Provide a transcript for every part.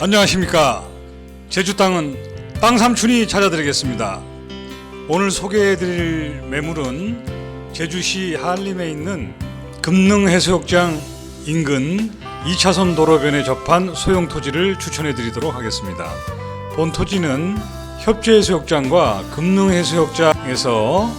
안녕하십니까. 제주 땅은 땅 삼촌이 찾아드리겠습니다. 오늘 소개해드릴 매물은 제주시 한림에 있는 금능해수욕장 인근 2차선 도로변에 접한 소형 토지를 추천해드리도록 하겠습니다. 본 토지는 협재해수욕장과 금능해수욕장에서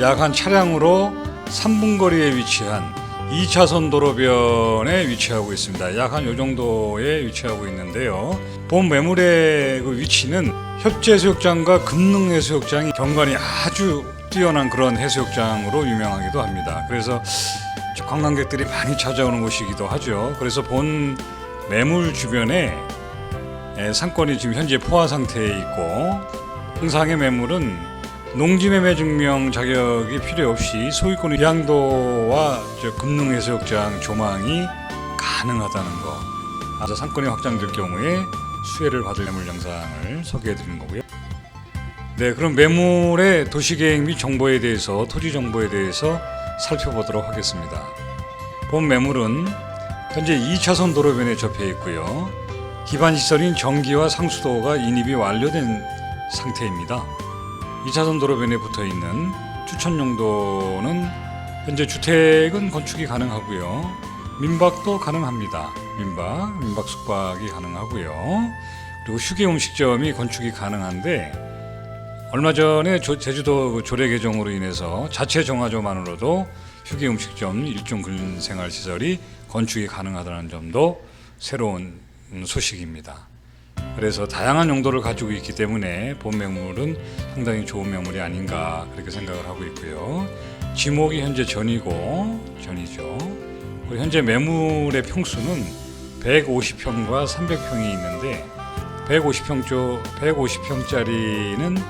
약 한 차량으로 3분 거리에 위치한 2차선 도로변에 위치하고 있습니다. 약 한 요 정도에 위치하고 있는데요. 본 매물의 그 위치는 협재해수욕장과 금능해수욕장이 경관이 아주 뛰어난 그런 해수욕장으로 유명하기도 합니다. 그래서 관광객들이 많이 찾아오는 곳이기도 하죠. 그래서 본 매물 주변에 에, 상권이 지금 현재 포화 상태에 있고 홍상의 매물은 농지매매 증명 자격이 필요 없이 소유권 양도와 저 금능해수욕장 조망이 가능하다는 거. 아서 상권이 확장될 경우에 수혜를 받을 매물 영상을 소개해 드리는 거고요. 네, 그럼 매물의 도시계획 및 정보에 대해서 토지 정보에 대해서 살펴보도록 하겠습니다. 본 매물은 현재 2차선 도로변에 접해 있고요. 기반 시설인 전기와 상수도가 인입이 완료된 상태입니다. 2차선 도로변에 붙어 있는 추천 용도는 현재 주택은 건축이 가능하고요. 민박도 가능합니다. 민박, 민박 숙박이 가능하고요. 그리고 휴게 음식점이 건축이 가능한데 얼마 전에 조- 제주도 그 조례 개정으로 인해서 자체 정화조만으로도 휴게 음식점 일종 근생활 시설이 건축이 가능하다는 점도 새로운 음, 소식입니다. 그래서 다양한 용도를 가지고 있기 때문에 본 매물은 상당히 좋은 매물이 아닌가 그렇게 생각을 하고 있고요. 지목이 현재 전이고 전이죠. 그리고 현재 매물의 평수는 150평과 300평이 있는데 150평 쪽 150평짜리는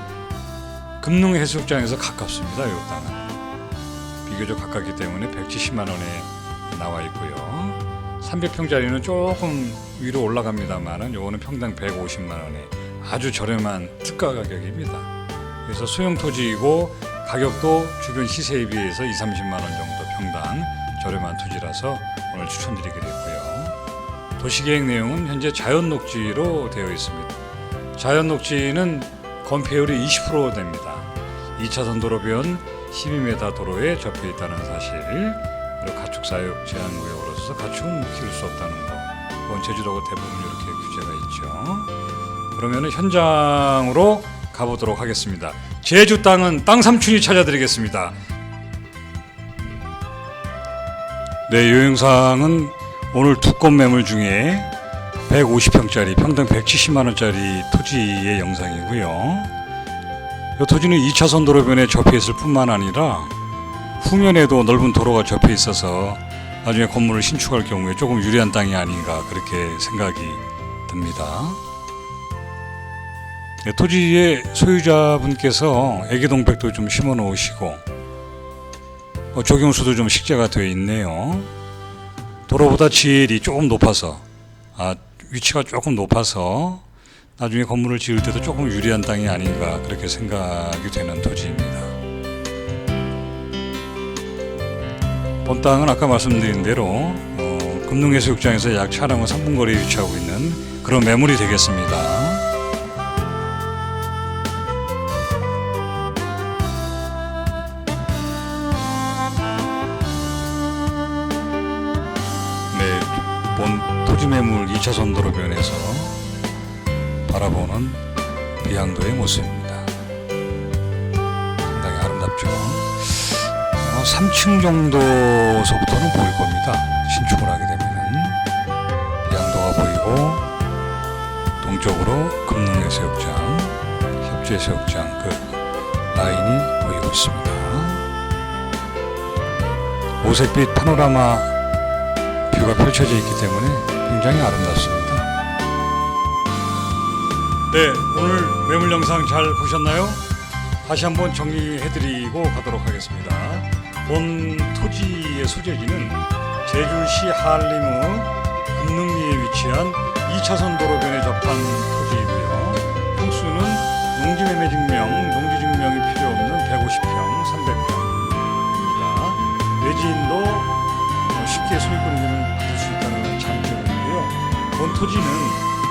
금능 해수욕장에서 가깝습니다. 이 땅은 비교적 가깝기 때문에 170만 원에 나와 있고요. 300평짜리는 조금 위로 올라갑니다만은 요거는 평당 150만 원에 아주 저렴한 특가 가격입니다. 그래서 소형 토지이고 가격도 주변 시세에 비해서 2, 30만 원 정도 평당 저렴한 토지라서 오늘 추천드리기로 했고요. 도시계획 내용은 현재 자연 녹지로 되어 있습니다. 자연 녹지는 건폐율이 20% 됩니다. 2차선 도로변 12m 도로에 접해 있다는 사실 그리고 가축 사육 제한 구역으로서 가축은 키울 수 없다는 거. 그건 제주도가 대부분 이렇게 규제가 있죠. 그러면 현장으로 가보도록 하겠습니다. 제주 땅은 땅 삼촌이 찾아드리겠습니다. 네, 이 영상은 오늘 두 건 매물 중에 150평짜리 평당 170만 원짜리 토지의 영상이고요. 이 토지는 2차선 도로변에 접해 있을 뿐만 아니라 후면에도 넓은 도로가 접해 있어서 나중에 건물을 신축할 경우에 조금 유리한 땅이 아닌가 그렇게 생각이 듭니다. 네, 토지의 소유자분께서 애기동백도 좀 심어 놓으시고 어, 조경수도 좀 식재가 되어 있네요. 도로보다 질이 조금 높아서 아, 위치가 조금 높아서 나중에 건물을 지을 때도 조금 유리한 땅이 아닌가 그렇게 생각이 되는 토지입니다. 본 땅은 아까 말씀드린 대로 어, 금능해수욕장에서 약 차량은 3분 거리에 위치하고 있는 그런 매물이 되겠습니다. 네, 본 토지 매물 2차선 도로변에서 바라보는 비양도의 모습입니다. 상당히 아름답죠. 어, 3층 정도서부터는 보일 겁니다. 신축을 하게 되면은 비양도가 보이고 동쪽으로 금능해수욕장, 협재해수욕장 그 라인이 보이고 있습니다. 오색빛 파노라마 뷰가 펼쳐져 있기 때문에 굉장히 아름답습니다. 네, 오늘 매물 영상 잘 보셨나요? 다시 한번 정리해드리고 가도록 하겠습니다. 본 토지의 소재지는 제주시 한림의 금능리에 위치한 2차선 도로변에 접한 토지이고요. 평수는 농지매매 증명, 농지 증명이 필요 없는 150평, 300평입니다. 외지인도 어, 쉽게 소유권을 받을 수 있다는 장점이 있고요. 본 토지는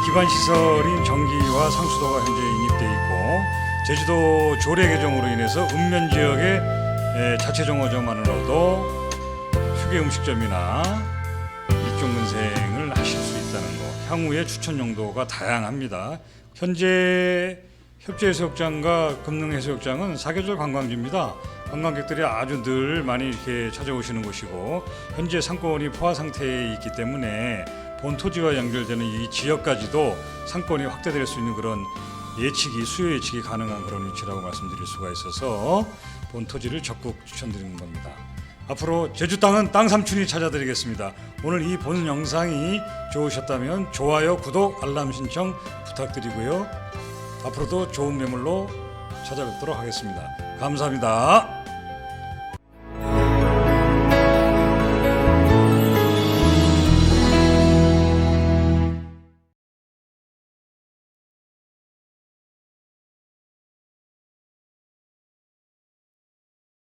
기반 시설인 전기와 상수도가 현재 인입돼 있고 제주도 조례 개정으로 인해서 읍면 지역의 에, 자체 정거점만으로도 휴게 음식점이나 일종 근생을 하실 수 있다는 거. 향후에 추천 용도가 다양합니다. 현재 협재해수욕장과 금능해수욕장은 사계절 관광지입니다. 관광객들이 아주 늘 많이 이렇게 찾아오시는 곳이고 현재 상권이 포화 상태에 있기 때문에 본 토지와 연결되는 이 지역까지도 상권이 확대될 수 있는 그런 예측이 수요 예측이 가능한 그런 위치라고 말씀드릴 수가 있어서 본 토지를 적극 추천드리는 겁니다. 앞으로 제주 땅은 땅 삼촌이 찾아드리겠습니다. 오늘 이 본 영상이 좋으셨다면 좋아요, 구독, 알람 신청 부탁드리고요. 앞으로도 좋은 매물로 찾아뵙도록 하겠습니다. 감사합니다.